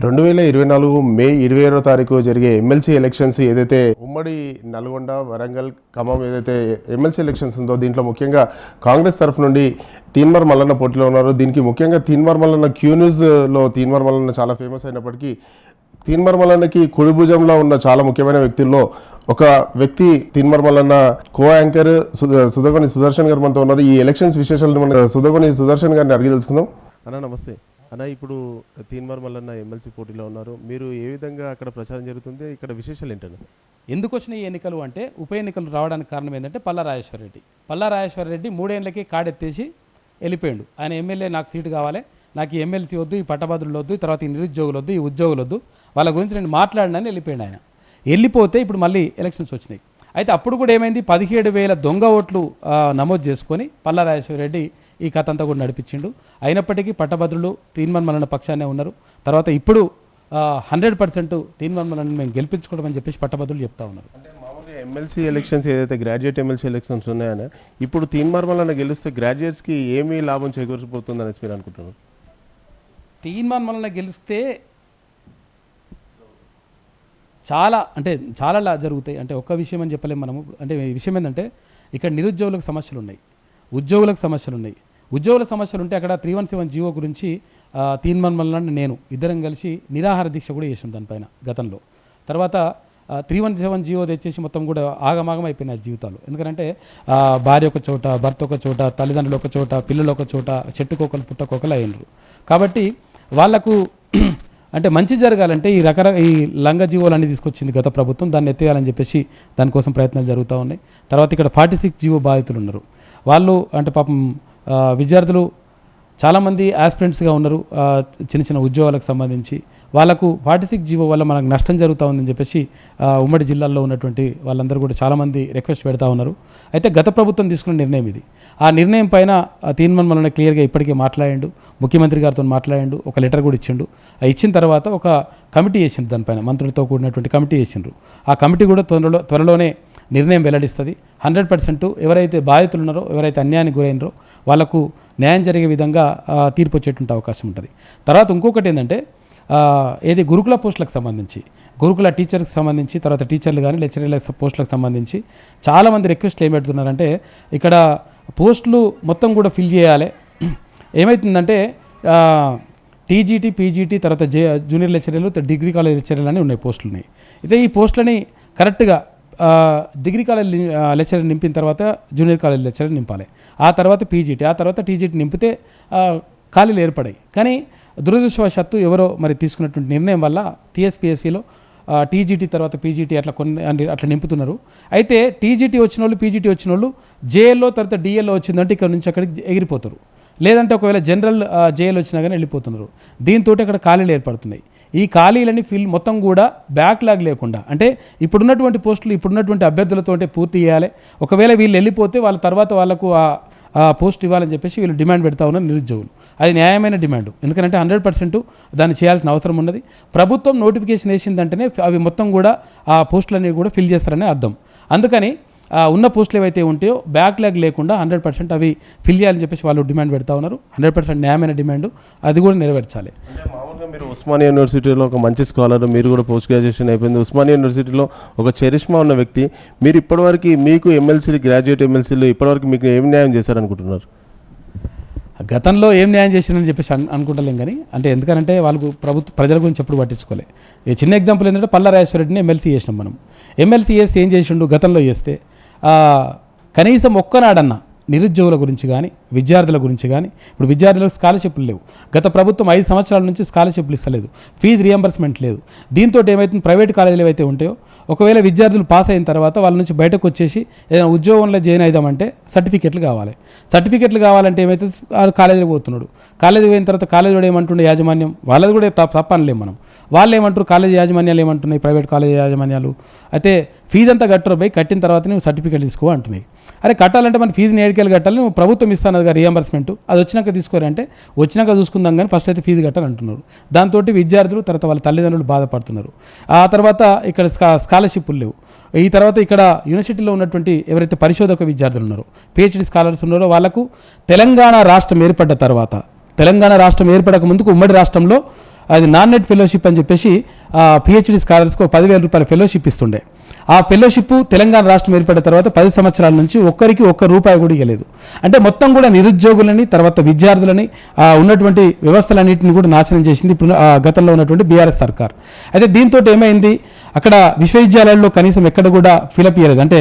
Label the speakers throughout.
Speaker 1: రెండు వేల ఇరవై నాలుగు మే ఇరవై ఆరో తారీఖు జరిగే ఎమ్మెల్సీ ఎలక్షన్స్ ఏదైతే ఉమ్మడి నల్గొండ వరంగల్ ఖమ్మం ఏదైతే ఎమ్మెల్సీ ఎలక్షన్స్ ఉందో దీంట్లో ముఖ్యంగా కాంగ్రెస్ తరఫు నుండి తీన్వర్ మల్లన్న పోటీలో ఉన్నారు. దీనికి ముఖ్యంగా తీన్వర్ మల్లన్న క్యూ న్యూస్లో తీన్వర్ మల్లన్న చాలా ఫేమస్ అయినప్పటికీ తీన్మర్ మల్లన్నకి కుడి భుజంలో ఉన్న చాలా ముఖ్యమైన వ్యక్తుల్లో ఒక వ్యక్తి తీన్మర్ మల్లన్న కో యాంకర్ సు- సుధగొని సుదర్శన్ గారు మనతో ఉన్నారు. ఈ ఎలక్షన్స్ విశేషాలను మన సుధగొని సుదర్శన్ గారిని అడిగి తెలుసుకుందాం. అన్న నమస్తే. అన్న ఇప్పుడు తీన్మార్ మల్లన్న ఎమ్మెల్సీ పోటీలో ఉన్నారు. మీరు ఏ విధంగా అక్కడ ప్రచారం జరుగుతుంది? ఇక్కడ విశేషాలు ఏంటన్న?
Speaker 2: ఎందుకు వచ్చిన ఈ ఎన్నికలు అంటే ఉప ఎన్నికలు రావడానికి కారణం ఏంటంటే పల్లా రాజేశ్వరరెడ్డి. పల్లా రాజేశ్వరరెడ్డి మూడేళ్ళకి కాడెత్తేసి వెళ్ళిపోయాడు. ఆయన ఎమ్మెల్యే నాకు సీటు కావాలి. నాకు ఈ ఎమ్మెల్సీ వద్దు ఈ పట్టభద్రులు వద్దు తర్వాత ఈ నిరుద్యోగులు వద్దు ఈ ఉద్యోగులు వద్దు. వాళ్ళ గురించి నేను మాట్లాడినని వెళ్ళిపోయాడు ఆయన. వెళ్ళిపోతే ఇప్పుడు మళ్ళీ ఎలక్షన్స్ వచ్చినాయి. అయితే అప్పుడు కూడా ఏమైంది? పదిహేడు వేల దొంగ ఓట్లు నమోదు చేసుకొని పల్లా రాజేశ్వరరెడ్డి ఈ కథ అంతా కూడా నడిపించిండు. అయినప్పటికీ పట్టభద్రులు తీన్మన్ మలన పక్షానే ఉన్నారు. తర్వాత ఇప్పుడు హండ్రెడ్ పర్సెంట్ తీన్మన్ మలన మేము గెలిపించుకోవడం అని చెప్పేసి పట్టభద్రులు చెప్తా ఉన్నారు.
Speaker 1: ఎమ్మెల్సీ ఎలక్షన్స్ ఏదైతే గ్రాడ్యుయేట్ ఎమ్మెల్సీ ఎలక్షన్స్ ఉన్నాయని ఇప్పుడు తీన్మార్ వలన గెలిస్తే గ్రాడ్యుయేట్స్కి ఏమీ లాభం చేకూరిపోతుంది అనేసి మీరు అనుకుంటున్నారు?
Speaker 2: తీర్మాన్ వలన గెలిస్తే చాలా అంటే చాలా జరుగుతాయి. అంటే ఒక్క విషయం అని చెప్పలేము మనము. అంటే విషయం ఏంటంటే ఇక్కడ నిరుద్యోగులకు సమస్యలు ఉన్నాయి ఉద్యోగులకు సమస్యలు ఉన్నాయి ఉద్యోగుల సమస్యలు ఉంటే అక్కడ త్రీ వన్ సెవెన్ జీవో గురించి ఆ, నేను ఇద్దరం కలిసి నిరాహార దీక్ష కూడా చేసాం దానిపైన గతంలో. తర్వాత త్రీ వన్ సెవెన్ జీవో తెచ్చేసి మొత్తం కూడా ఆగమాగం అయిపోయినాయి జీవితాలు. ఎందుకంటే భార్య ఒక చోట భర్త ఒక చోట తల్లిదండ్రులు ఒక చోట పిల్లలు ఒక చోట చెట్టుకోకలు పుట్టకోకలు అయినరు. కాబట్టి వాళ్ళకు అంటే మంచి జరగాలంటే ఈ రకర ఈ లంగ జీవోలన్నీ తీసుకొచ్చింది గత ప్రభుత్వం. దాన్ని ఎత్తేయాలని చెప్పేసి దానికోసం ప్రయత్నాలు జరుగుతూ ఉన్నాయి. తర్వాత ఇక్కడ ఫార్టీ సిక్స్ జీవో బాధితులు ఉన్నారు. వాళ్ళు అంటే పాపం విద్యార్థులు చాలామంది ఆస్పిరెంట్స్గా ఉన్నారు. చిన్న చిన్న ఉద్యోగాలకు సంబంధించి. వాళ్ళకు ఫార్టీ సిక్స్ జీవో వల్ల మనకు నష్టం జరుగుతూ ఉందని చెప్పేసి ఉమ్మడి జిల్లాల్లో ఉన్నటువంటి వాళ్ళందరూ కూడా చాలామంది రిక్వెస్ట్ పెడతా ఉన్నారు. అయితే గత ప్రభుత్వం తీసుకున్న నిర్ణయం ఇది. ఆ నిర్ణయం పైన ఆ తీర్మానం వలన క్లియర్గా ఇప్పటికే మాట్లాడిండు. ముఖ్యమంత్రి గారితో మాట్లాడిండు. ఒక లెటర్ కూడా ఇచ్చిండు. ఆ ఇచ్చిన తర్వాత ఒక కమిటీ వేసింది దానిపైన. మంత్రులతో కూడినటువంటి కమిటీ వేసిండ్రు. ఆ కమిటీ కూడా త్వరలో త్వరలోనే నిర్ణయం వెల్లడిస్తుంది. హండ్రెడ్ పర్సెంట్ ఎవరైతే బాధితులు ఉన్నారో ఎవరైతే అన్యాయానికి గురైనరో వాళ్ళకు న్యాయం జరిగే విధంగా తీర్పు వచ్చేటువంటి అవకాశం ఉంటుంది. తర్వాత ఇంకొకటి ఏంటంటే ఏది గురుకుల పోస్టులకు సంబంధించి గురుకుల టీచర్కి సంబంధించి తర్వాత టీచర్లు కానీ లెక్చరర్ల పోస్టులకు సంబంధించి చాలామంది రిక్వెస్ట్లు ఏం పెడుతున్నారంటే ఇక్కడ పోస్టులు మొత్తం కూడా ఫిల్ చేయాలి. ఏమవుతుందంటే టీజీటీ పీజీటీ తర్వాత జే జూనియర్ లెక్చరర్లు డిగ్రీ కాలేజ్ లెక్చరర్లు అని ఉన్నాయి పోస్టులు ఉన్నాయి. అయితే ఈ పోస్టులని కరెక్ట్గా డిగ్రీ కాలేజ్ లెక్చర్ లెక్చరర్ నింపిన తర్వాత జూనియర్ కాలేజ్ లెక్చరర్ నింపాలి. ఆ తర్వాత పీజీటీ ఆ తర్వాత టీజీటీ నింపితే ఖాళీలు ఏర్పడాయి. కానీ దురదృష్టవశాత్తు ఎవరో మరి తీసుకున్నటువంటి నిర్ణయం వల్ల టీఎస్పీఎస్సీలో టీజీటీ తర్వాత పీజీటీ అట్లా కొన్ని అట్లా నింపుతున్నారు. అయితే టీజీటీ వచ్చిన వాళ్ళు పీజీటీ వచ్చిన వాళ్ళు జేఎల్లో తర్వాత డిఎల్లో వచ్చిందంటే ఇక్కడ నుంచి అక్కడికి ఎగిరిపోతారు. లేదంటే ఒకవేళ జనరల్ జేఎల్ వచ్చినా కానీ వెళ్ళిపోతున్నారు. దీంతో అక్కడ ఖాళీలు ఏర్పడుతున్నాయి. ఈ ఖాళీలని ఫిల్ మొత్తం కూడా బ్యాక్లాగ్ లేకుండా అంటే ఇప్పుడున్నటువంటి పోస్టులు ఇప్పుడున్నటువంటి అభ్యర్థులతో పూర్తి చేయాలి. ఒకవేళ వీళ్ళు వెళ్ళిపోతే వాళ్ళ తర్వాత వాళ్ళకు ఆ ఆ పోస్ట్ ఇవ్వాలని చెప్పేసి వీళ్ళు డిమాండ్ పెడతా ఉన్నారు నిరుద్యోగులు. అది న్యాయమైన డిమాండ్. ఎందుకంటే హండ్రెడ్ పర్సెంట్ దాన్ని చేయాల్సిన అవసరం ఉన్నది. ప్రభుత్వం నోటిఫికేషన్ వేసిందంటేనే అవి మొత్తం కూడా ఆ పోస్టులన్నీ కూడా ఫిల్ చేస్తారని అర్థం. అందుకని ఉన్న పోస్టులు ఏవైతే ఉంటాయో బ్యాక్లాగ్ లేకుండా హండ్రెడ్ పర్సెంట్ అవి ఫిల్ చేయాలని చెప్పేసి వాళ్ళు డిమాండ్ పెడతా ఉన్నారు. హండ్రెడ్ పర్సెంట్ న్యాయమైన డిమాండ్ అది కూడా నెరవేర్చాలి.
Speaker 1: మామూలుగా మీరు ఉస్మానియా యూనివర్సిటీలో ఒక మంచి స్కాలర్ మీరు కూడా పోస్ట్ గ్రాడ్యుయేషన్ అయిపోయింది. ఉస్మానియా యూనివర్సిటీలో ఒక చరిష్మా ఉన్న వ్యక్తి మీరు ఇప్పటివరకు మీకు ఎమ్మెల్సీలు గ్రాడ్యుయేట్ ఎమ్మెల్సీలు ఇప్పటివరకు మీకు ఏం న్యాయం చేశారనుకుంటున్నారు?
Speaker 2: గతంలో ఏం న్యాయం చేసిందని చెప్పేసి అన్- అనుకుంటలేం కానీ అంటే ఎందుకంటే వాళ్ళకు ప్రభుత్వ ప్రజల గురించి ఎప్పుడు పట్టించుకోలే. ఈ చిన్న ఎగ్జాంపుల్ ఏంటంటే పల్లా రాజేశ్వరరెడ్డిని ఎమ్మెల్సీ చేసినాం మనం. ఎమ్మెల్సీ చేస్తే ఏం చేసిండు? గతంలో చేస్తే. కనీసం ఒక్కనాడన్నా నిరుద్యోగుల గురించి కానీ విద్యార్థుల గురించి కానీ ఇప్పుడు విద్యార్థులకు స్కాలర్షిప్లు లేవు. గత ప్రభుత్వం ఐదు సంవత్సరాల నుంచి స్కాలర్షిప్లు ఇస్తలేదు. ఫీజు రియంబర్స్మెంట్ లేదు. దీంతో ఏమైతుంది? ప్రైవేట్ కాలేజీలు ఏవైతే ఉంటాయో ఒకవేళ విద్యార్థులు పాస్ అయిన తర్వాత వాళ్ళ నుంచి బయటకు వచ్చేసి ఏదైనా ఉద్యోగంలో జాయిన్ అయిదామంటే సర్టిఫికెట్లు కావాలి. సర్టిఫికెట్లు కావాలంటే ఏమైతే కాలేజీకి పోతున్నాడు. కాలేజీ పోయిన తర్వాత కాలేజీ వాడు ఏమంటుండే యాజమాన్యం? వాళ్ళది కూడా తప్ప తప్ప మనం. వాళ్ళు ఏమంటారు కాలేజీ యాజమాన్యాలు ఏమంటున్నాయి? ప్రైవేట్ కాలేజీ యాజమాన్యాలు. అయితే ఫీజు అంతా కట్టరు. పోయి కట్టిన తర్వాత నువ్వు సర్టిఫికేట్ తీసుకో అంటున్నాయి. అరే కట్టాలంటే మన ఫీజుని ఏడుకెళ్ళి కట్టాలి. నువ్వు ప్రభుత్వం ఇస్తాను కదా రియంబర్స్మెంట్ అది వచ్చినాక తీసుకోరంటే వచ్చినాక చూసుకుందాం కానీ ఫస్ట్ అయితే ఫీజు కట్టాలి అంటున్నారు దాంతో విద్యార్థులు తర్వాత వాళ్ళ తల్లిదండ్రులు బాధపడుతున్నారు. ఆ తర్వాత ఇక్కడ స్కా స్కాలర్షిప్లు లేవు. ఈ తర్వాత ఇక్కడ యూనివర్సిటీలో ఉన్నటువంటి ఎవరైతే పరిశోధక విద్యార్థులు ఉన్నారో పిహెచ్డి స్కాలర్స్ ఉన్నారో వాళ్ళకు తెలంగాణ రాష్ట్రం ఏర్పడ్డ తర్వాత తెలంగాణ రాష్ట్రం ఏర్పడక ముందుకు ఉమ్మడి రాష్ట్రంలో అది నాన్ నెట్ ఫెలోషిప్ అని చెప్పేసి పిహెచ్డి స్కాలర్స్కి ఒక పదివేల రూపాయల ఫెలోషిప్ ఇస్తుండే. ఆ ఫెలోషిప్ తెలంగాణ రాష్ట్రం ఏర్పడిన తర్వాత పది సంవత్సరాల నుంచి ఒక్కరికి ఒక్క రూపాయి కూడా ఇవ్వలేదు అంటే మొత్తం కూడా నిరుద్యోగులని తర్వాత విద్యార్థులని ఉన్నటువంటి వ్యవస్థలన్నింటిని కూడా నాశనం చేసింది ఇప్పుడు గతంలో ఉన్నటువంటి బీఆర్ఎస్ సర్కార్. అయితే దీంతో ఏమైంది? అక్కడ విశ్వవిద్యాలయాల్లో కనీసం ఎక్కడ కూడా ఫిలప్ చేయలేదు అంటే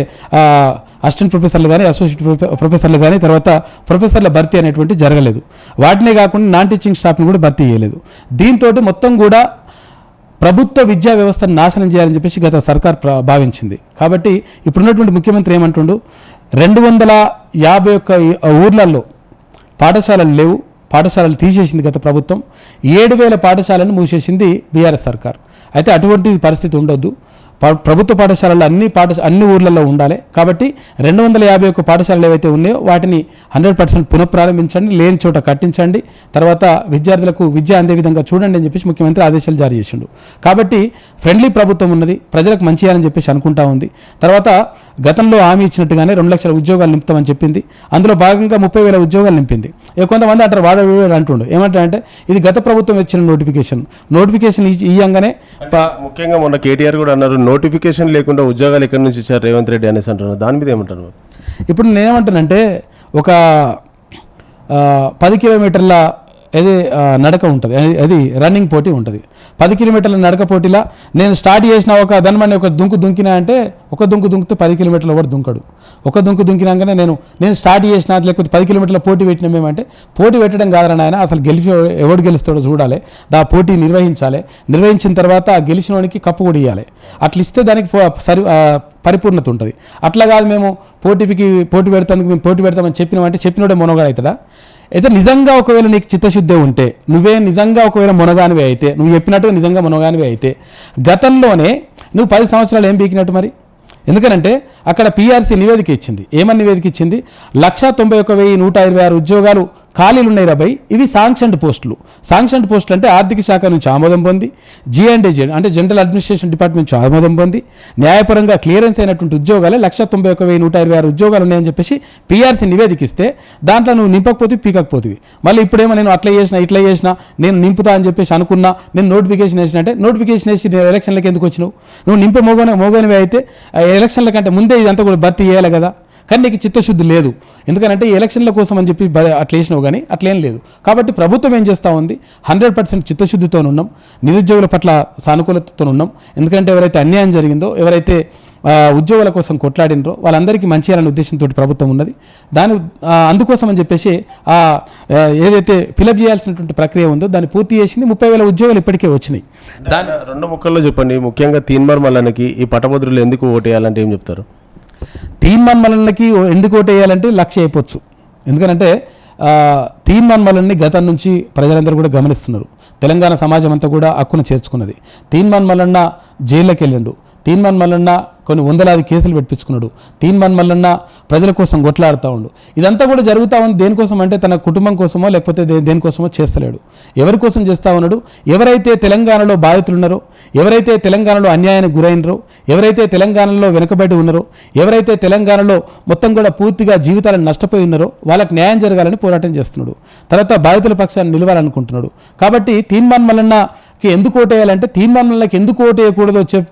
Speaker 2: అసిస్టెంట్ ప్రొఫెసర్లు కానీ అసోసియేట్ ప్రొఫెసర్లు కానీ తర్వాత ప్రొఫెసర్ల భర్తీ అనేటువంటి జరగలేదు. వాటినే కాకుండా నాన్ టీచింగ్ స్టాఫ్ని కూడా భర్తీ చేయలేదు. దీంతో మొత్తం కూడా ప్రభుత్వ విద్యా వ్యవస్థను నాశనం చేయాలని చెప్పేసి గత సర్కార్ ప్ర- భావించింది. కాబట్టి ఇప్పుడున్నటువంటి ముఖ్యమంత్రి ఏమంటుండు? రెండు వందల యాభై ఒక్క ఊర్లలో పాఠశాలలు లేవు. పాఠశాలలు తీసేసింది గత ప్రభుత్వం. ఏడు వేల పాఠశాలను మూసేసింది బీఆర్ఎస్ సర్కార్. అయితే అటువంటి పరిస్థితి ఉండొద్దు. ప్రభుత్వ పాఠశాలలు అన్ని పాఠ అన్ని ఊర్లలో ఉండాలి. కాబట్టి రెండు వందల యాభై ఒక్క పాఠశాలలు ఏవైతే ఉన్నాయో వాటిని హండ్రెడ్ పర్సెంట్ పునఃప్రారంభించండి లేని చోట కట్టించండి. తర్వాత విద్యార్థులకు విద్య అందే విధంగా చూడండి అని చెప్పేసి ముఖ్యమంత్రి ఆదేశాలు జారీ చేసిండు. కాబట్టి ఫ్రెండ్లీ ప్రభుత్వం ఉన్నది ప్రజలకు మంచి అని చెప్పేసి అనుకుంటా ఉంది. తర్వాత గతంలో హామీ ఇచ్చినట్టుగానే రెండు లక్షల ఉద్యోగాలు నింపుతామని చెప్పింది. అందులో భాగంగా ముప్పై వేల ఉద్యోగాలు నింపింది. కొంతమంది అంటారు వాద వీడు అంటుండు. ఏమంటారంటే ఇది గత ప్రభుత్వం ఇచ్చిన నోటిఫికేషన్. నోటిఫికేషన్ ఇయ్యంగానే
Speaker 1: ముఖ్యంగా మొన్న కేటీఆర్ కూడా అన్నారు నోటిఫికేషన్ లేకుండా ఉద్యోగాలు ఎక్కడి నుంచి ఇచ్చారు రేవంత్ రెడ్డి అనేసి అంటున్నారు. దాని మీద ఏమంటారు?
Speaker 2: ఇప్పుడు నేనేమంటానంటే ఒక పది కిలోమీటర్ల అది నడక ఉంటుంది. అది- అది రన్నింగ్ పోటీ ఉంటుంది. పది కిలోమీటర్ల నడక పోటీలా నేను స్టార్ట్ చేసిన ఒక ధనమని ఒక దుంకు దుంకినా అంటే ఒక దుంకు దుంకితే పది కిలోమీటర్ల కూడా దుంకడు. ఒక దుంకు దుంకినాకనే నేను నేను స్టార్ట్ చేసిన లేకపోతే పది కిలోమీటర్ల పోటీ పెట్టిన మేమంటే పోటీ పెట్టడం కాదని ఆయన అసలు గెలిచి ఎవడు గెలుస్తాడో చూడాలి. దా పోటీ నిర్వహించాలి. నిర్వహించిన తర్వాత ఆ గెలిచినోనికి కప్పు కూడా ఇవ్వాలి అట్లా ఇస్తే దానికి సరి పరిపూర్ణత ఉంటుంది. అట్లా కాదు మేము పోటీకి పోటీ పెడతానికి మేము పోటీ పెడతామని చెప్పినామంటే చెప్పినోడే మొనగాడు అవుతాడా అయితే నిజంగా ఒకవేళ నీకు చిత్తశుద్ధి ఉంటే నువ్వే నిజంగా ఒకవేళ మునగానివి అయితే నువ్వు చెప్పినట్టుగా నిజంగా మునగానివి అయితే గతంలోనే నువ్వు పది సంవత్సరాలు ఏం పీకినట్టు మరి? ఎందుకనంటే అక్కడ పీఆర్సీ నివేదిక ఇచ్చింది. ఏమని నివేదిక ఇచ్చింది? లక్షా తొంభై ఒక వెయ్యి నూట ఇరవై ఆరు ఉద్యోగాలు ఖాళీలు ఉన్నాయి రాబాయ్. ఇవి శాంక్షన్డ్ పోస్టులు శాంక్షన్డ్ పోస్టులు అంటే ఆర్థిక శాఖ నుంచి ఆమోదం పొంది జిఎండే అంటే జనరల్ అడ్మినిస్ట్రేషన్ డిపార్ట్మెంట్ నుంచి ఆమోదం పొంది న్యాయపరంగా క్లియరెన్స్ అయినటువంటి ఉద్యోగాలే లక్ష తొంభై ఒక వెయ్యి నూట ఇరవై ఆరు ఉద్యోగాలు ఉన్నాయని చెప్పేసి పీఆర్సీ నివేదికిస్తే దాంట్లో నువ్వు నింపకపోతే పీకకపోతుంది మళ్ళీ ఇప్పుడేమో నేను అట్లా చేసిన ఇట్లా చేసిన నేను నింపుతా అని చెప్పేసి అనుకున్నా నేను నోటిఫికేషన్ వేసిన అంటే నోటిఫికేషన్ వేసి నేను ఎలక్షన్లకు ఎందుకు వచ్చినావు? నువ్వు నింపే మోగనే మోగనివి అయితే ఎలక్షన్ల కంటే ముందే ఇదంతా కూడా భర్తీ చేయాలి కదా. కానీ నీకు చిత్తశుద్ధి లేదు. ఎందుకంటే ఈ ఎలక్షన్ల కోసం అని చెప్పి అట్లా వేసినావు కానీ అట్లేం లేదు. కాబట్టి ప్రభుత్వం ఏం చేస్తూ ఉంది? హండ్రెడ్ పర్సెంట్ చిత్తశుద్ధితో ఉన్నాం. నిరుద్యోగుల పట్ల సానుకూలతతో ఉన్నాం. ఎందుకంటే ఎవరైతే అన్యాయం జరిగిందో ఎవరైతే ఉద్యోగుల కోసం కొట్లాడినరో వాళ్ళందరికీ మంచి చేయాలనే ఉద్దేశంతో ప్రభుత్వం ఉన్నది. దాని అందుకోసం అని చెప్పేసి ఆ ఏదైతే ఫిలప్ చేయాల్సినటువంటి ప్రక్రియ ఉందో దాన్ని పూర్తి చేసింది ముప్పై వేల ఉద్యోగాలు ఇప్పటికే వచ్చినాయి.
Speaker 1: దాని రెండు ముక్కల్లో చెప్పండి. ముఖ్యంగా తీన్మార్ మల్లన్నకి ఈ పటభద్రులు ఎందుకు ఓటేయాలంటే ఏం చెప్తారు?
Speaker 2: తీన్మాన్ ఎందుకు ఓటేయాలంటే లక్ష్య అయిపోవచ్చు. ఎందుకంటే ఆ, గతం నుంచి ప్రజలందరూ కూడా గమనిస్తున్నారు. తెలంగాణ సమాజం అంతా కూడా హక్కును చేర్చుకున్నది. తీన్మాన్ మల్లన్న జైల్లోకి వెళ్ళిండు తీన్మాన్ మల్లన్న కొన్ని వందలాది కేసులు పెట్టించుకున్నాడు. తీన్మాన్ మల్లన్న ప్రజల కోసం కొట్లాడుతూ ఉండు. ఇదంతా కూడా జరుగుతూ ఉంది దేనికోసం అంటే తన కుటుంబం కోసమో లేకపోతే దేనికోసమో చేస్తలేడు. ఎవరి కోసం చేస్తూ ఉన్నాడు? ఎవరైతే తెలంగాణలో బాధితులు ఉన్నారో ఎవరైతే తెలంగాణలో అన్యాయానికి గురైనరో ఎవరైతే తెలంగాణలో వెనుకబడి ఉన్నారో ఎవరైతే తెలంగాణలో మొత్తం కూడా పూర్తిగా జీవితాలను నష్టపోయి ఉన్నారో వాళ్ళకి న్యాయం జరగాలని పోరాటం చేస్తున్నాడు. తర్వాత బాధితుల పక్షాన్ని నిలవాలనుకుంటున్నాడు. కాబట్టి తీన్మాన్ మల్లన్న ఎందుకు ఓటేయాలంటే తీన్మాన్ ఎందుకు ఓటేయకూడదో చెప్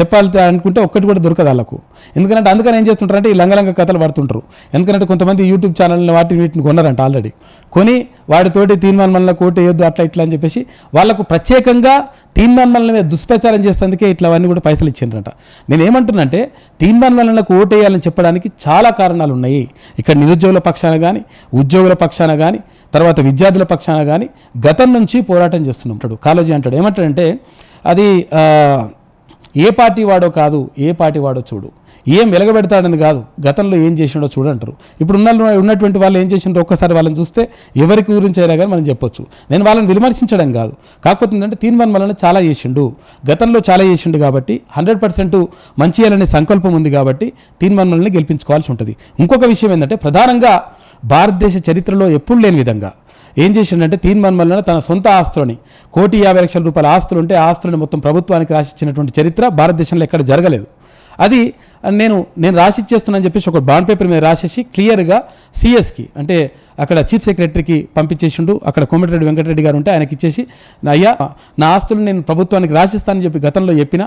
Speaker 2: చెప్పాలి అనుకుంటే ఒక్కటి కూడా దొరకదు వాళ్ళకు. ఎందుకంటే అందుకని ఏం చేస్తుంటారంటే ఈ లంగలంగ కథలు పడుతుంటారు. ఎందుకంటే కొంతమంది యూట్యూబ్ ఛానల్ని వాటిని వీటిని కొన్నారంట ఆల్రెడీ కొని వాటితోటి తీన్మాన్ మల్లన్న అట్లా ఇట్లా అని చెప్పేసి వాళ్ళకు ప్రత్యేకంగా తీన్మాన్ మల్లన మీద దుష్ప్రచారం చేసేందుకే ఇట్లా అవన్నీ కూడా పైసలు ఇచ్చిండ్రంట. నేను ఏమంటున్నానంటే తీన్మాన్ ఓటేయాలని చెప్పడానికి చాలా కారణాలు ఉన్నాయి ఇక్కడ నిరుద్యోగుల పక్షాన కానీ ఉద్యోగుల పక్షాన కానీ తర్వాత విద్యార్థుల పక్షాన కానీ గతం నుంచి పోరాటం చేస్తున్నాం అంటాడు. కాలేజీ అంటాడు. ఏమంటాడంటే అది ఏ పార్టీ వాడో కాదు ఏ పార్టీ వాడో చూడు. ఏం వెలగబెడతాడని కాదు. గతంలో ఏం చేసిండో చూడంటారు. ఇప్పుడు ఉన్న ఉన్నటువంటి వాళ్ళు ఏం చేసిండో ఒక్కసారి వాళ్ళని చూస్తే ఎవరికి గురించి అయినా కానీ మనం చెప్పొచ్చు. నేను వాళ్ళని విమర్శించడం కాదు. కాకపోతే ఏంటంటే వన్ వలన చాలా చేసిండు. గతంలో చాలా చేసిండు కాబట్టి హండ్రెడ్ పర్సెంట్ మంచి చేయాలనే సంకల్పం ఉంది కాబట్టి తీర్మాన్ వలన గెలిపించుకోవాల్సి ఉంటుంది. ఇంకొక విషయం ఏంటంటే ప్రధానంగా భారతదేశ చరిత్రలో ఎప్పుడు లేని విధంగా ఏం చేసిండంటే తీర్మాన్ మల్లన తన సొంత ఆస్తులని కోటి యాభై లక్షల రూపాయల ఆస్తులు ఉంటే ఆస్తులను మొత్తం ప్రభుత్వానికి రాసిచ్చినటువంటి చరిత్ర భారతదేశంలో ఎక్కడ జరగలేదు. అది నేను నేను రాసి ఇచ్చేస్తున్నాను చెప్పేసి ఒక బాండ్ పేపర్ మీద రాసేసి క్లియర్గా సిఎస్కి అంటే అక్కడ చీఫ్ సెక్రటరీకి పంపించేసిండు. అక్కడ కోమటిరెడ్డి వెంకటరెడ్డి గారు ఉంటే ఆయనకి ఇచ్చేసి అయ్యా నా ఆస్తులు నేను ప్రభుత్వానికి రాసిస్తానని చెప్పి గతంలో చెప్పిన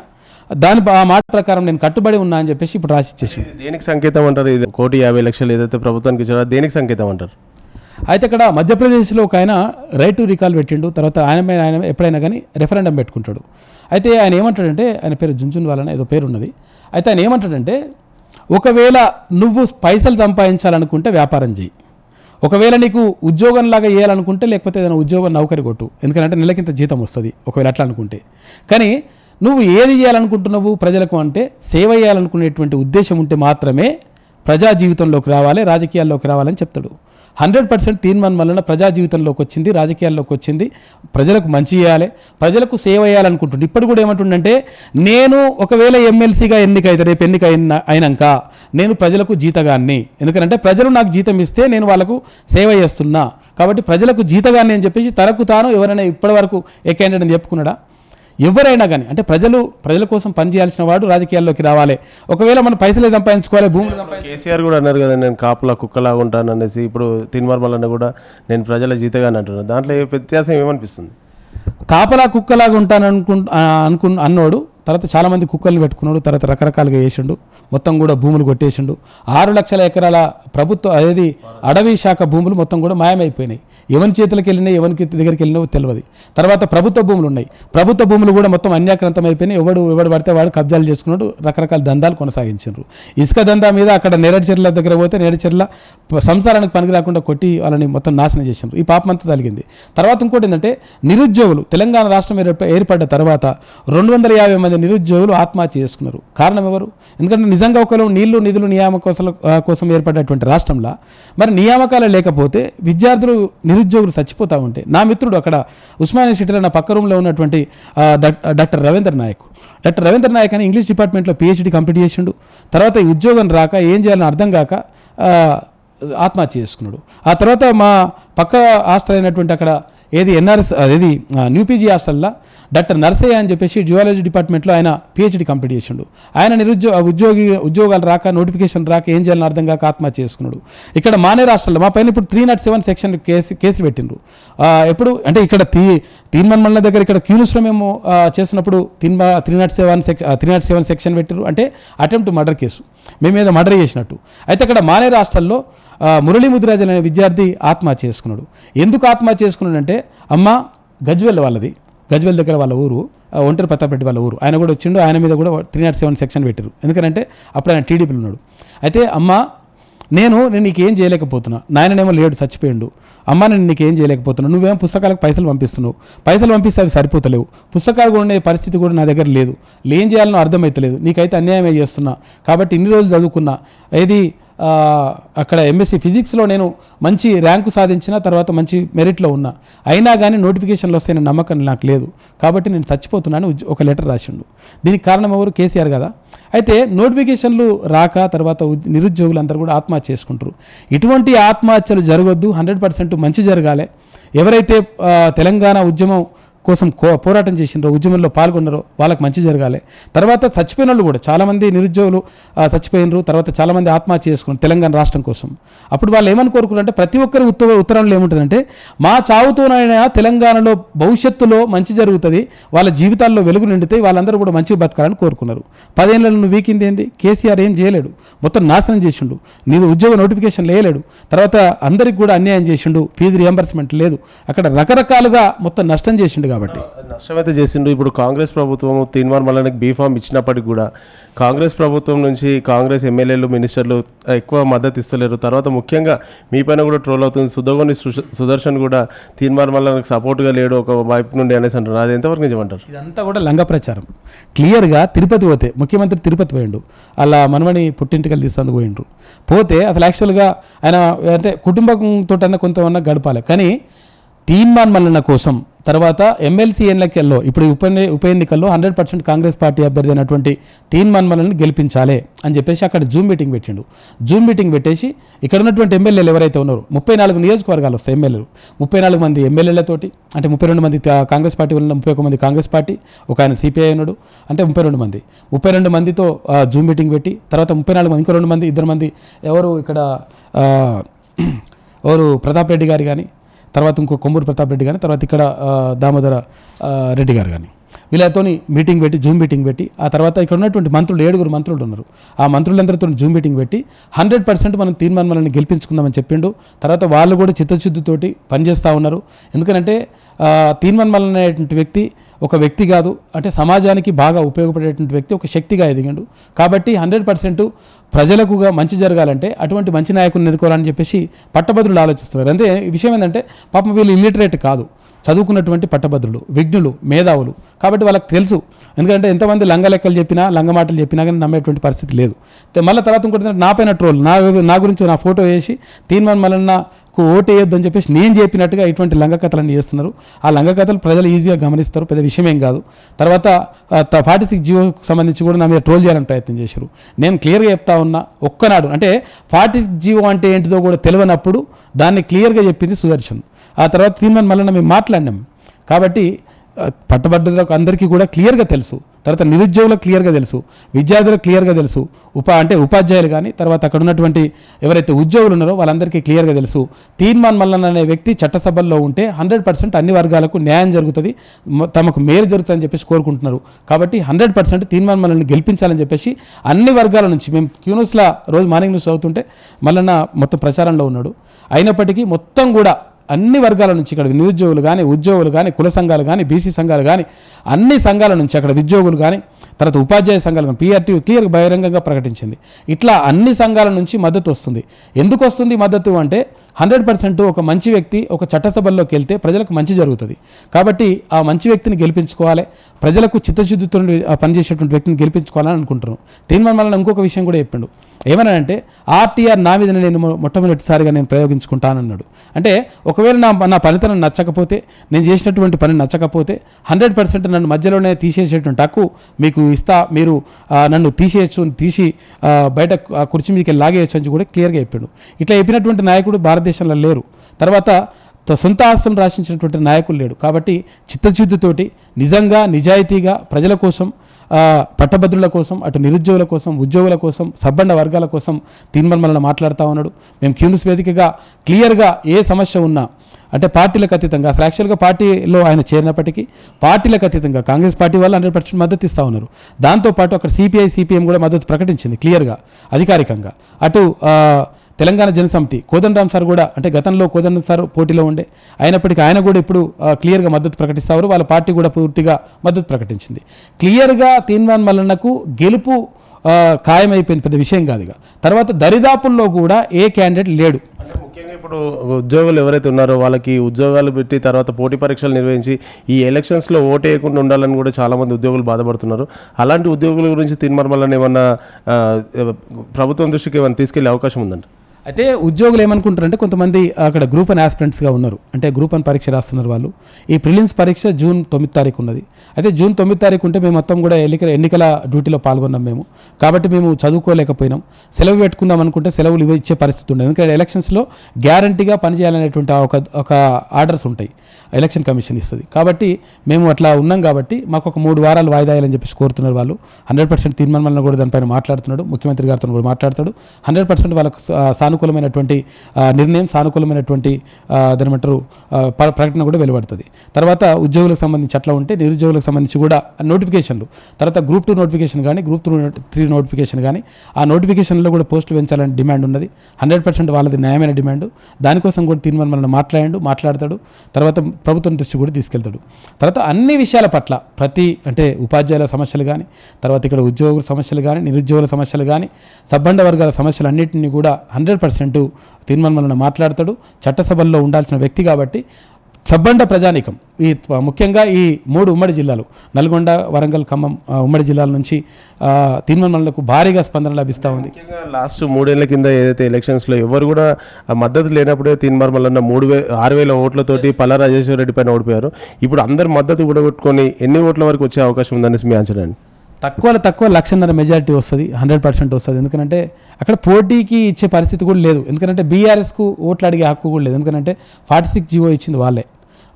Speaker 2: దాని ఆ మాట ప్రకారం నేను కట్టుబడి ఉన్నా అని చెప్పేసి ఇప్పుడు రాసి ఇచ్చేసి
Speaker 1: దేనికి సంకేతం అంటారు? ఇది కోటి యాభై లక్షలు ఏదైతే ప్రభుత్వానికి ఇచ్చారో దేనికి సంకేతం అంటారు?
Speaker 2: అయితే అక్కడ మధ్యప్రదేశ్లో ఒక ఆయన రైట్ టు రికాల్ పెట్టిండు. తర్వాత ఆయన ఆయన ఎప్పుడైనా కానీ రెఫరెండం పెట్టుకుంటాడు. అయితే ఆయన ఏమంటాడంటే ఆయన పేరు జుంజున్ వాళ్ళని ఏదో పేరు ఉన్నది అయితే ఆయన ఏమంటాడంటే ఒకవేళ నువ్వు పైసలు సంపాదించాలనుకుంటే వ్యాపారం చేయి ఒకవేళ నీకు ఉద్యోగంలాగా వేయాలనుకుంటే లేకపోతే ఏదైనా ఉద్యోగం నౌకరి కొట్టు. ఎందుకంటే నెలకింత జీతం వస్తుంది ఒకవేళ అట్లా అనుకుంటే. కానీ నువ్వు ఏది చేయాలనుకుంటున్నావు ప్రజలకు అంటే సేవ చేయాలనుకునేటువంటి ఉద్దేశం ఉంటే మాత్రమే ప్రజా జీవితంలోకి రావాలి రాజకీయాల్లోకి రావాలని చెప్తాడు. హండ్రెడ్ పర్సెంట్ తీర్మాన్ వలన ప్రజా జీవితంలోకి వచ్చింది రాజకీయాల్లోకి వచ్చింది. ప్రజలకు మంచి చేయాలి ప్రజలకు సేవ చేయాలనుకుంటుండే. ఇప్పుడు కూడా ఏమంటుండంటే నేను ఒకవేళ ఎమ్మెల్సీగా ఎన్నికైతే రేపు ఎన్నిక అయినాక నేను ప్రజలకు జీతగాన్ని. ఎందుకంటే ప్రజలు నాకు జీతం ఇస్తే నేను వాళ్ళకు సేవ చేస్తున్నా. కాబట్టి ప్రజలకు జీతగాన్ని అని చెప్పేసి తనకు తాను ఎవరైనా ఇప్పటివరకు ఏ క్యాండిడేట్ అని చెప్పుకున్నాడా? ఎవరైనా కానీ అంటే ప్రజలు ప్రజల కోసం పనిచేయాల్సిన వాడు రాజకీయాల్లోకి రావాలి. ఒకవేళ మనం పైసలు సంపాదించుకోవాలి భూములు సంపాదించుకోవాలి.
Speaker 1: కేసీఆర్ కూడా అన్నారు కదా నేను కాపులా కుక్కలా ఉంటాను అనేసి. ఇప్పుడు తిన్మర్మలన్న కూడా నేను ప్రజల జీతగాని అంటున్నాను దాంట్లో ఏ వ్యత్యాసం ఏమనిపిస్తుంది?
Speaker 2: కాపలా కుక్కలాగా ఉంటాను అనుకు అనుకు అన్నోడు తర్వాత చాలామంది కుక్కల్ని పెట్టుకున్నాడు తర్వాత రకరకాలుగా వేసిండు మొత్తం కూడా భూములు కొట్టేసిండు. ఆరు లక్షల ఎకరాల ప్రభుత్వ అనేది అడవి శాఖ భూములు మొత్తం కూడా మాయమైపోయినాయి. ఎవరి చేతులకు వెళ్ళినాయి ఎవరికి దగ్గరికి వెళ్ళినావో తెలియదు. తర్వాత ప్రభుత్వ భూములు ఉన్నాయి. ప్రభుత్వ భూములు కూడా మొత్తం అన్యాక్రాంతం అయిపోయినాయి ఎవడు ఎవడు పడితే వాడు కబ్జాలు చేసుకున్నాడు రకరకాల దందాలు కొనసాగించారు ఇసుక దందా మీద అక్కడ నేరడిచెర్ల దగ్గర పోతే నేరడిచెర్ల సంసారానికి పనికి రాకుండా కొట్టి వాళ్ళని మొత్తం నాశనం చేసిండ్రు. ఈ పాపం అంతా తగిలింది తర్వాత ఇంకోటి ఏంటంటే నిరుద్యోగులు తెలంగాణ రాష్ట్రం ఏర్పడ్డ తర్వాత రెండు వందల యాభై మంది నిరుద్యోగులు ఆత్మహత్య చేసుకున్నారు. కారణం ఎవరు? ఎందుకంటే నిజంగా ఒకరు నీళ్ళు నిధులు నియామకాల కోసం ఏర్పడినటువంటి రాష్ట్రంలో. మరి నియామకాలు లేకపోతే విద్యార్థులు నిరుద్యోగులు చచ్చిపోతూ ఉంటే నా మిత్రుడు అక్కడ ఉస్మానియా సిటీలో నా పక్క రూమ్లో ఉన్నటువంటి డాక్టర్ రవీంద్ర నాయక్. డాక్టర్ రవీంద్ర నాయక్ అని ఇంగ్లీష్ డిపార్ట్మెంట్లో పిహెచ్డి కంప్లీట్ చేసిండు. తర్వాత ఈ ఉద్యోగం రాక ఏం చేయాలని అర్థం కాక ఆత్మహత్య చేసుకున్నాడు. ఆ తర్వాత మా పక్క ఆస్తులైనటువంటి అక్కడ ఏది ఎన్ఆర్ఎస్ ఏది న్యూపీజీ హాస్టల్లో? డాక్టర్ నర్సయ్య అని చెప్పేసి జువాలజీ డిపార్ట్మెంట్లో ఆయన పిహెచ్డి కంప్లీట్ చేసిండు. ఆయన నిరుద్యోగ ఉద్యోగి ఉద్యోగాలు రాక నోటిఫికేషన్ రాక ఏం చేయాలని అర్థం కాక ఆత్మహత్య చేసుకున్నాడు. ఇక్కడ మానే రాష్ట్రంలో మా పైన ఇప్పుడు three not seven section case case పెట్టిండ్రు. ఎప్పుడు అంటే ఇక్కడ తీ తీన్మన్ మల్ల దగ్గర ఇక్కడ క్యూన్స్లో మేము చేసినప్పుడు తీన్మా three not seven section three not seven section పెట్టిరు అంటే అటెంప్ట్ మర్డర్ కేసు. మేము మర్డర్ చేసినట్టు. అయితే అక్కడ మానే రాష్ట్రాల్లో మురళీ ముదిరాజన్ అనే విద్యార్థి ఆత్మహత్య చేసుకున్నాడు. ఎందుకు ఆత్మహత్య చేసుకున్నాడంటే అమ్మ గజ్వెల్ వాళ్ళది. గజ్వెల్ దగ్గర వాళ్ళ ఊరు ఒంటరి ప్రతాప్ వాళ్ళ ఊరు. ఆయన కూడా వచ్చిండు ఆయన మీద కూడా త్రీ నాట్ సెవెన్ సెక్షన్ పెట్టారు ఎందుకంటే అప్పుడు ఆయన టీడీపీలో ఉన్నాడు. అయితే అమ్మ నేను నేను నీకేం చేయలేకపోతున్నా. నాయననేమో లేడు చచ్చిపోయిండు. అమ్మ నేను నీకేం చేయలేకపోతున్నా. నువ్వేం పుస్తకాలకు పైసలు పంపిస్తున్నావు. పైసలు పంపిస్తే అవి సరిపోతలేవు. పుస్తకాలు ఉండే పరిస్థితి కూడా నా దగ్గర లేదు. ఏం చేయాలనో అర్థమవుతలేదు నీకైతే అన్యాయమే చేస్తున్నా. కాబట్టి ఇన్ని రోజులు చదువుకున్నా. ఏది అక్కడ ఎంఎస్సి ఫిజిక్స్లో నేను మంచి ర్యాంకు సాధించిన తర్వాత మంచి మెరిట్లో ఉన్నా. అయినా కానీ నోటిఫికేషన్లు వస్తాయని నమ్మకం నాకు లేదు. కాబట్టి నేను చచ్చిపోతున్నాను ఒక లెటర్ రాసిండు. దీనికి కారణం ఎవరు? కేసీఆర్ కదా. అయితే నోటిఫికేషన్లు రాక తర్వాత నిరుద్యోగులందరూ కూడా ఆత్మహత్య చేసుకుంటారు. ఇటువంటి ఆత్మహత్యలు జరగొద్దు. హండ్రెడ్ పర్సెంట్ మంచి జరగాలి. ఎవరైతే తెలంగాణ ఉద్యమం కోసం కో పోరాటం చేసినారో ఉద్యమంలో పాల్గొన్నారో వాళ్ళకి మంచి జరగాలి. తర్వాత చచ్చిపోయిన వాళ్ళు కూడా చాలామంది నిరుద్యోగులు చచ్చిపోయినరు. తర్వాత చాలామంది ఆత్మహత్య చేసుకున్నారు తెలంగాణ రాష్ట్రం కోసం. అప్పుడు వాళ్ళు ఏమని కోరుకున్నారంటే ప్రతి ఒక్కరి ఉత్తర ఉత్తరంలో ఏముంటుందంటే మా చావుతోనైనా తెలంగాణలో భవిష్యత్తులో మంచి జరుగుతుంది వాళ్ళ జీవితాల్లో వెలుగు నిండితే వాళ్ళందరూ కూడా మంచి బతకాలని కోరుకున్నారు. పదేళ్ళ నువ్వు వీకింది ఏంది? కేసీఆర్ ఏం చేయలేడు. మొత్తం నాశనం చేసిండు. నీవు ఉద్యోగ నోటిఫికేషన్ లేలేడు తర్వాత అందరికి కూడా అన్యాయం చేసిండు. ఫీజు రియంబర్స్మెంట్ లేదు. అక్కడ రకరకాలుగా మొత్తం నష్టం చేసిండు కాబట్టి.
Speaker 1: నష్టమైతే చేసిండు ఇప్పుడు కాంగ్రెస్ ప్రభుత్వం తీన్మార్ మల్లనికి బీఫామ్ ఇచ్చినప్పటికి కూడా కాంగ్రెస్ ప్రభుత్వం నుంచి కాంగ్రెస్ ఎమ్మెల్యేలు మినిస్టర్లు ఎక్కువ మద్దతు ఇస్తలేరు. తర్వాత ముఖ్యంగా మీ పైన కూడా ట్రోల్ అవుతుంది. సుధోగోని సుదర్శన్ కూడా తీన్మార్ మల్లనికి సపోర్ట్గా లేడు ఒక వైపు నుండి అనేసి అంటున్నారు. అది ఎంతవరకు నిజమంటారు?
Speaker 2: ఇదంతా కూడా లంగ ప్రచారం. క్లియర్గా తిరుపతి పోతే ముఖ్యమంత్రి తిరుపతి పోయిండు. అలా మనమని పుట్టింటికలు తీసేందుకు పోయిండ్రు. పోతే అసలు యాక్చువల్గా ఆయన అంటే కుటుంబంతో కొంతమన్నా గడపాలి. కానీ తీన్మాన్ మల్లన్న కోసం తర్వాత ఎమ్మెల్సీ ఎన్నికల్లో ఇప్పుడు ఉప ఉప ఎన్నికల్లో హండ్రెడ్ పర్సెంట్ కాంగ్రెస్ పార్టీ అభ్యర్థి అయినటువంటి తీన్ మన్మలని గెలిపించాలి అని చెప్పేసి అక్కడ జూమ్ మీటింగ్ పెట్టిండు. జూమ్ మీటింగ్ పెట్టేసి ఇక్కడ ఉన్నటువంటి ఎమ్మెల్యేలు ఎవరైతే ఉన్నారో ముప్పై నాలుగు నియోజకవర్గాలు వస్తాయి ఎమ్మెల్యేలు. ముప్పై నాలుగు మంది ఎమ్మెల్యేలతోటి అంటే ముప్పై రెండు మంది కాంగ్రెస్ పార్టీ వల్ల ముప్పై ఒక మంది కాంగ్రెస్ పార్టీ ఒక ఆయన సిపిఐ ఉన్నాడు అంటే ముప్పై రెండు మంది. ముప్పై రెండు మందితో జూమ్ మీటింగ్ పెట్టి తర్వాత ముప్పై నాలుగు మంది ఇంకో రెండు మంది ఇద్దరు మంది ఎవరు ఇక్కడ ఎవరు ప్రతాప్ రెడ్డి గారు కానీ తర్వాత ఇంకో కొమ్మూరు ప్రతాప్ రెడ్డి కానీ తర్వాత ఇక్కడ దామోదర రెడ్డి గారు కానీ వీళ్ళతోని మీటింగ్ పెట్టి జూమ్ మీటింగ్ పెట్టి ఆ తర్వాత ఇక్కడ ఉన్నటువంటి మంత్రులు ఏడుగురు మంత్రులు ఉన్నారు. ఆ మంత్రులందరితో జూమ్ మీటింగ్ పెట్టి హండ్రెడ్ పర్సెంట్ మనం తీర్మానాలను గెలిపించుకుందామని చెప్పిండు. తర్వాత వాళ్ళు కూడా చిత్తశుద్ధితోటి పనిచేస్తూ ఉన్నారు. ఎందుకంటే ఆ, అనేటువంటి వ్యక్తి ఒక వ్యక్తి కాదు. అంటే సమాజానికి బాగా ఉపయోగపడేటువంటి వ్యక్తి ఒక శక్తిగా ఎదిగాడు. కాబట్టి హండ్రెడ్ పర్సెంట్ ప్రజలకుగా మంచి జరగాలంటే అటువంటి మంచి నాయకుడిని ఎదుర్కోవాలని చెప్పేసి పట్టభద్రులు ఆలోచిస్తున్నారు. అంటే విషయం ఏంటంటే పాపం వీళ్ళు ఇల్లిటరేట్ కాదు. చదువుకున్నటువంటి పట్టభద్రులు విఘ్నులు మేధావులు. కాబట్టి వాళ్ళకి తెలుసు. ఎందుకంటే ఎంతమంది లంగ లెక్కలు చెప్పినా లంగ మాటలు చెప్పినా కానీ నమ్మేటువంటి పరిస్థితి లేదు. మళ్ళీ తర్వాత ఇంకోటి నా పైన ట్రోల్ నా నా గురించి నా ఫోటో వేసి తీన్మన్ మల్లన్నకు ఓటు వేయొద్దు అని చెప్పేసి నేను చెప్పినట్టుగా ఇటువంటి లంగ కథలన్నీ చేస్తున్నారు. ఆ లంగ కథలు ప్రజలు ఈజీగా గమనిస్తారు పెద్ద విషయం ఏం కాదు. తర్వాత ఫార్టీ సిక్స్ జీవోకి సంబంధించి కూడా నా మీద ట్రోల్ చేయాలని ప్రయత్నం చేశారు. నేను క్లియర్గా చెప్తా ఉన్నా ఒక్కనాడు అంటే ఫార్టీ సిక్స్ జీవో అంటే ఏంటిదో కూడా తెలియనప్పుడు దాన్ని క్లియర్గా చెప్పింది సుదర్శన్. ఆ తర్వాత తీర్మానం మళ్ళీ మేము మాట్లాడినాం. కాబట్టి పట్టబడ్డలకు అందరికీ కూడా క్లియర్గా తెలుసు. తర్వాత నిరుద్యోగులకు క్లియర్గా తెలుసు. విద్యార్థులకు క్లియర్గా తెలుసు. ఉపా అంటే ఉపాధ్యాయులు కానీ తర్వాత అక్కడ ఉన్నటువంటి ఎవరైతే ఉద్యోగులు ఉన్నారో వాళ్ళందరికీ క్లియర్గా తెలుసు. తీర్మాన్ మల్లన్ అనే వ్యక్తి చట్టసభల్లో ఉంటే హండ్రెడ్ పర్సెంట్ అన్ని వర్గాలకు న్యాయం జరుగుతుంది. తమకు మేలు జరుగుతుందని చెప్పేసి కోరుకుంటున్నారు. కాబట్టి హండ్రెడ్ పర్సెంట్ తీర్మాన్ మల్లన్ని గెలిపించాలని చెప్పేసి అన్ని వర్గాల నుంచి మేము క్యూన్యూస్లో రోజు మార్నింగ్ న్యూస్ చదువుతుంటే మల్లన్న మొత్తం ప్రచారంలో ఉన్నాడు. అయినప్పటికీ మొత్తం కూడా అన్ని వర్గాల నుంచి ఇక్కడ నిరుద్యోగులు కానీ ఉద్యోగులు కానీ కుల సంఘాలు కానీ బీసీ సంఘాలు కానీ అన్ని సంఘాల నుంచి అక్కడ ఉద్యోగులు కానీ తర్వాత ఉపాధ్యాయ సంఘాలు కానీ పీఆర్టీ క్లియర్ బహిరంగంగా ప్రకటించింది. ఇట్లా అన్ని సంఘాల నుంచి మద్దతు వస్తుంది. ఎందుకు వస్తుంది మద్దతు అంటే హండ్రెడ్ పర్సెంట్ ఒక మంచి వ్యక్తి ఒక చట్టసభల్లోకి వెళ్తే ప్రజలకు మంచి జరుగుతుంది. కాబట్టి ఆ మంచి వ్యక్తిని గెలిపించుకోవాలి. ప్రజలకు చిత్తశుద్ధితో పనిచేసేటువంటి వ్యక్తిని గెలిపించుకోవాలని అనుకుంటున్నాను దీనివల్ల ఇంకొక విషయం కూడా చెప్పిండు. ఏమన్నాడంటే ఆర్టీఆర్ నా మీద నేను మొట్టమొదటిసారిగా నేను ప్రయోగించుకుంటానన్నాడు. అంటే ఒకవేళ నా నా పనితనం నచ్చకపోతే నేను చేసినటువంటి పని నచ్చకపోతే హండ్రెడ్ పర్సెంట్ నన్ను మధ్యలోనే తీసేసేటువంటి హక్కు మీకు ఇస్తా మీరు నన్ను తీసేయచ్చు తీసి బయట కుర్చీ మీదకి లాగేయచ్చు అని కూడా క్లియర్గా చెప్పాడు. ఇట్లా చెప్పినటువంటి నాయకుడు భారతదేశంలో లేరు. తర్వాత సొంత ఆస్తులు రాసించినటువంటి నాయకులు లేడు. కాబట్టి చిత్తశుద్ధితోటి నిజంగా నిజాయితీగా ప్రజల కోసం పట్టభద్రుల కోసం అటు నిరుద్యోగుల కోసం ఉద్యోగుల కోసం సబ్బండ వర్గాల కోసం తీన్మల్మలను మాట్లాడుతూ ఉన్నాడు. మేము క్యూనిస్ వేదికగా క్లియర్గా ఏ సమస్య ఉన్నా అంటే పార్టీలకు అతీతంగా అసలు యాక్చువల్గా పార్టీలో ఆయన చేరినప్పటికీ పార్టీలకు అతీతంగా కాంగ్రెస్ పార్టీ వాళ్ళు హండ్రెడ్ పర్సెంట్ మద్దతు ఇస్తూ ఉన్నారు. దాంతోపాటు అక్కడ సిపిఐ సిపిఎం కూడా మద్దతు ప్రకటించింది క్లియర్గా అధికారికంగా. అటు తెలంగాణ జనసమితి కోదండరామ్ సార్ కూడా అంటే గతంలో కోదండ సార్ పోటీలో ఉండే అయినప్పటికీ ఆయన కూడా ఇప్పుడు క్లియర్గా మద్దతు ప్రకటిస్తారు వాళ్ళ పార్టీ కూడా పూర్తిగా మద్దతు ప్రకటించింది. క్లియర్గా తీన్వాన్ మల్లన్నకు గెలుపు ఖాయమైపోయింది పెద్ద విషయం కాదు ఇక. తర్వాత దరిదాపుల్లో కూడా ఏ క్యాండిడేట్ లేడు.
Speaker 1: ముఖ్యంగా ఇప్పుడు ఉద్యోగులు ఎవరైతే ఉన్నారో వాళ్ళకి ఉద్యోగాలు పెట్టి తర్వాత పోటీ పరీక్షలు నిర్వహించి ఈ ఎలక్షన్స్లో ఓటేయకుండా ఉండాలని కూడా చాలా మంది ఉద్యోగులు బాధపడుతున్నారు. అలాంటి ఉద్యోగుల గురించి తీర్మానం ఏమన్నా ప్రభుత్వం దృష్టికి ఏమైనా తీసుకెళ్ళే అవకాశం ఉందండి?
Speaker 2: అయితే ఉద్యోగులు ఏమనుకుంటారంటే కొంతమంది అక్కడ గ్రూప్ అండ్ ఆస్పిరెంట్స్గా ఉన్నారు. అంటే గ్రూప్ అండ్ పరీక్ష రాస్తున్నారు వాళ్ళు. ఈ ప్రిలిమ్స్ పరీక్ష జూన్ తొమ్మిది తారీఖు ఉన్నది. అయితే జూన్ తొమ్మిది తారీఖు ఉంటే మేము మొత్తం కూడా ఎన్నికల ఎన్నికల డ్యూటీలో పాల్గొన్నాం మేము. కాబట్టి మేము చదువుకోలేకపోయినాం. సెలవు పెట్టుకుందాం అనుకుంటే సెలవులు ఇవ్వ ఇచ్చే పరిస్థితి ఉండేది. ఎందుకంటే ఎలక్షన్స్లో గ్యారంటీగా పనిచేయాలనేటువంటి ఒక ఒక ఆర్డర్స్ ఉంటాయి. ఎలక్షన్ కమిషన్ ఇస్తుంది. కాబట్టి మేము అట్లా ఉన్నాం కాబట్టి మాకు ఒక మూడు వారాలు వాయిదాయాలని చెప్పేసి కోరుతున్నారు వాళ్ళు. హండ్రెడ్ పర్సెంట్ తీర్మానం కూడా దానిపైన మాట్లాడుతున్నాడు. ముఖ్యమంత్రి గారితో కూడా మాట్లాడతాడు. హండ్రెడ్ పర్సెంట్ వాళ్ళకు సాను సానుకూలమైనటువంటి నిర్ణయం సానుకూలమైనటువంటి దానిమంటారు దాని ప్రకటన కూడా వెలువడుతుంది. తర్వాత ఉద్యోగులకు సంబంధించి అట్లా ఉంటే నిరుద్యోగులకు సంబంధించి కూడా నోటిఫికేషన్లు. తర్వాత గ్రూప్ టూ నోటిఫికేషన్ కానీ గ్రూప్ టూ త్రీ నోటిఫికేషన్ కానీ ఆ నోటిఫికేషన్లో కూడా పోస్టులు పెంచాలని డిమాండ్ ఉన్నది. హండ్రెడ్ పర్సెంట్ వాళ్ళది న్యాయమైన డిమాండ్. దానికోసం కూడా తీర్మానం మనల్ని మాట్లాడాడు మాట్లాడతాడు. తర్వాత ప్రభుత్వం దృష్టి కూడా తీసుకెళ్తాడు. తర్వాత అన్ని విషయాల పట్ల ప్రతి అంటే ఉపాధ్యాయుల సమస్యలు కానీ తర్వాత ఇక్కడ ఉద్యోగుల సమస్యలు కానీ నిరుద్యోగుల సమస్యలు కానీ సబ్బండ వర్గాల సమస్యలు అన్నింటినీ కూడా హండ్రెడ్ పర్సెంట్ తీర్మానం మాట్లాడతాడు. చట్టసభల్లో ఉండాల్సిన వ్యక్తి కాబట్టి సబ్బండ ప్రజానీకం. ఈ ముఖ్యంగా ఈ మూడు ఉమ్మడి జిల్లాలు. నల్గొండ వరంగల్ ఖమ్మం ఉమ్మడి జిల్లాల నుంచి ఆ, తీర్మానాలకు భారీగా స్పందన లభిస్తూ ఉంది.
Speaker 1: లాస్ట్ మూడేళ్ళ కింద ఏదైతే ఎలక్షన్స్లో ఎవరు కూడా మద్దతు లేనప్పుడే తీన్మార్ మూడు వే ఆరు వేల ఓట్లతోటి పల్లా రాజేశ్వర రెడ్డి పైన ఓడిపోయారు. ఇప్పుడు అందరు మద్దతు కూడగొట్టుకొని ఎన్ని ఓట్ల వరకు వచ్చే అవకాశం ఉందనేసి మీ అంచనా
Speaker 2: తక్కువలో తక్కువ లక్షన్నర మెజారిటీ వస్తుంది హండ్రెడ్ పర్సెంట్ వస్తుంది. ఎందుకంటే అక్కడ పోటీకి ఇచ్చే పరిస్థితి కూడా లేదు. ఎందుకంటే బీఆర్ఎస్కు ఓట్లు అడిగే హక్కు కూడా లేదు. ఎందుకంటే ఫార్టీ సిక్స్ జీవో ఇచ్చింది వాళ్ళే.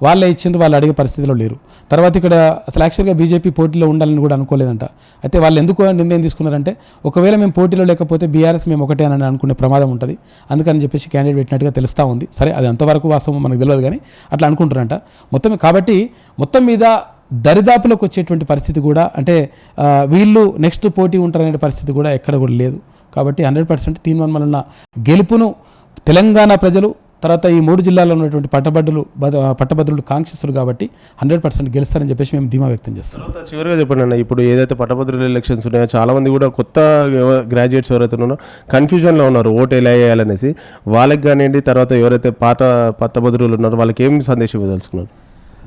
Speaker 2: వాళ్ళే ఇచ్చిండ్రు వాళ్ళు అడిగే పరిస్థితిలో లేరు. తర్వాత ఇక్కడ అసలు యాక్చువల్గా బీజేపీ పోటీలో ఉండాలని కూడా అనుకోలేదంట. అయితే వాళ్ళు ఎందుకు నిర్ణయం తీసుకున్నారంటే ఒకవేళ మేము పోటీలో లేకపోతే బీఆర్ఎస్ మేము ఒకటే అని అనుకునే ప్రమాదం ఉంటుంది. అందుకని చెప్పేసి క్యాండిడేట్ పెట్టినట్టుగా తెలుస్తూ ఉంది. సరే అది అంతవరకు వాస్తవం మనకు తెలియదు కానీ అట్లా అనుకుంటారంట మొత్తం కాబట్టి మొత్తం మీద దరిదాపులకు వచ్చేటువంటి పరిస్థితి కూడా అంటే వీళ్ళు నెక్స్ట్ పోటీ ఉంటారనే పరిస్థితి కూడా ఎక్కడ కూడా లేదు. కాబట్టి హండ్రెడ్ పర్సెంట్ తీన్మన్మలన్న వలన గెలుపును తెలంగాణ ప్రజలు తర్వాత ఈ మూడు జిల్లాల్లో ఉన్నటువంటి పట్టభద్రులు పట్టభద్రులు కాంక్షిస్తారు కాబట్టి హండ్రెడ్ పర్సెంట్ గెలుస్తారని చెప్పేసి మేము ధీమా వ్యక్తం చేస్తాం
Speaker 1: తర్వాత చివరిగా చెప్పండి అన్న ఇప్పుడు ఏదైతే పట్టభద్రుల ఎలక్షన్స్ ఉన్నాయో చాలామంది కూడా కొత్త గ్రాడ్యుయేట్స్ ఎవరైతే ఉన్నారో కన్ఫ్యూజన్లో ఉన్నారు ఓటు ఎలా వేయాలనేసి. వాళ్ళకి కానివ్వండి తర్వాత ఎవరైతే పాత పట్టభద్రులు ఉన్నారో వాళ్ళకి ఏం సందేశం ఇవ్వదలుచుకున్నారు?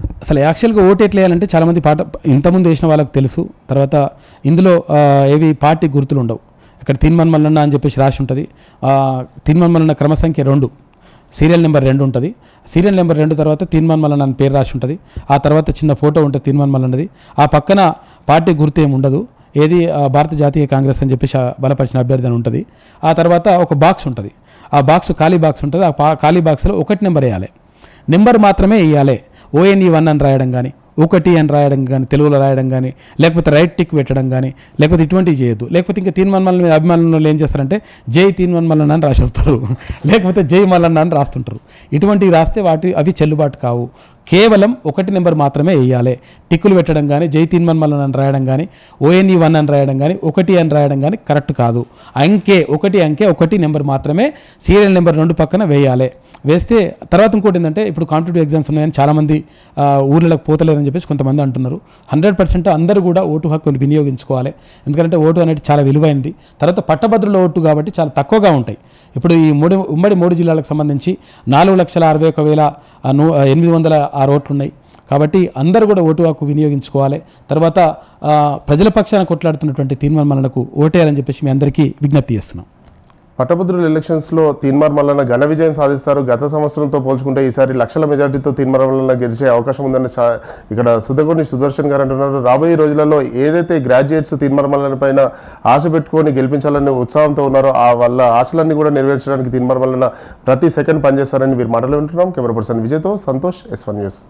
Speaker 2: అసలు యాక్చువల్గా ఓటు ఎట్లా వేయాలంటే చాలామంది పాట ఇంతకుముందు వేసిన వాళ్ళకి తెలుసు. తర్వాత ఇందులో ఏవి పార్టీ గుర్తులు ఉండవు. ఇక్కడ తిన్మన్ మల్లన్న అని చెప్పేసి రాసి ఉంటుంది. తిన్మన్ మల్లన్న క్రమ సంఖ్య రెండు సీరియల్ నెంబర్ రెండు ఉంటుంది. సీరియల్ నెంబర్ రెండు తర్వాత తిన్మన్ మల్లన్న అని పేరు రాసి ఉంటుంది. ఆ తర్వాత చిన్న ఫోటో ఉంటుంది తీన్మాన్ మల్లన్నది. ఆ పక్కన పార్టీ గుర్తు ఏమి ఉండదు. ఏది భారత జాతీయ కాంగ్రెస్ అని చెప్పేసి బలపరిచిన అభ్యర్థి అని ఉంటుంది. ఆ తర్వాత ఒక బాక్స్ ఉంటుంది. ఆ బాక్స్ ఖాళీ బాక్స్ ఉంటుంది. ఆ పా- ఖాళీ బాక్స్లో ఒకటి నెంబర్ వేయాలి. నెంబర్ మాత్రమే వేయాలి. ఓఎన్ఈ వన్ అని రాయడం కానీ ఒకటి అని రాయడం కానీ తెలుగులో రాయడం కానీ లేకపోతే రైట్ టిక్ పెట్టడం కానీ లేకపోతే ఇటువంటివి చేయొద్దు. లేకపోతే ఇంకా తీన్ మల్లన్న మీద అభిమానులు ఏం చేస్తారంటే జై తీన్ మల్లన్న అని రాసేస్తారు. లేకపోతే జై మల్లన్న అని రాస్తుంటారు. ఇటువంటివి రాస్తే వాటి అవి చెల్లుబాటు కావు. కేవలం ఒకటి నెంబర్ మాత్రమే వేయాలి. టిక్కులు పెట్టడం కానీ జై తీన్మన్ మల్లన్ అని రాయడం కానీ ఓఎన్ఈ వన్ అని రాయడం కానీ ఒకటి అని రాయడం కానీ కరెక్ట్ కాదు. అంకె ఒకటి అంకె ఒకటి నెంబర్ మాత్రమే సీరియల్ నెంబర్ రెండు పక్కన వేయాలి. వేస్తే తర్వాత ఇంకోటి ఏంటంటే ఇప్పుడు కాంపిటేటివ్ ఎగ్జామ్స్ ఉన్నాయని చాలామంది ఊళ్ళకి పోతలేదని చెప్పేసి కొంతమంది అంటున్నారు. హండ్రెడ్ పర్సెంట్ అందరూ కూడా ఓటు హక్కును వినియోగించుకోవాలి. ఎందుకంటే ఓటు అనేది చాలా విలువైనది. తర్వాత పట్టభద్రుల ఓటు కాబట్టి చాలా తక్కువగా ఉంటాయి. ఇప్పుడు ఈ మూడు ఉమ్మడి మూడు జిల్లాలకు సంబంధించి నాలుగు లక్షల అరవై ఒక వేల ఎనిమిది వందల ఆరు ఓట్లు ఉన్నాయి కాబట్టి అందరూ కూడా ఓటు హక్కు వినియోగించుకోవాలి. తర్వాత ప్రజల పక్షాన కొట్లాడుతున్నటువంటి తీర్మానాలకు ఓటేయాలని చెప్పేసి మీ అందరికీ విజ్ఞప్తి చేస్తున్నాం.
Speaker 1: పట్టభద్రుల ఎలక్షన్స్లో తీన్మార్ మల్లన్న ఘన విజయం సాధిస్తారు. గత సంవత్సరంతో పోల్చుకుంటే ఈసారి లక్షల మెజార్టీతో తీన్మార్ మల్లన్న గెలిచే అవకాశం ఉందని ఇక్కడ సుధకుని సుదర్శన్ గారు అంటున్నారు. రాబోయే రోజులలో ఏదైతే గ్రాడ్యుయేట్స్ తీన్మార్ మల్లన్న పైన ఆశ పెట్టుకొని గెలిపించాలని ఉత్సాహంతో ఉన్నారో ఆ వాళ్ళ ఆశలన్నీ కూడా నెరవేర్చడానికి తీన్మార్ మల్లన్న ప్రతి సెకండ్ పనిచేస్తారని మీరు మాటలు వింటున్నాం. కెమెరా పర్సన్ విజయ్తో సంతోష్ ఎస్ వన్ న్యూస్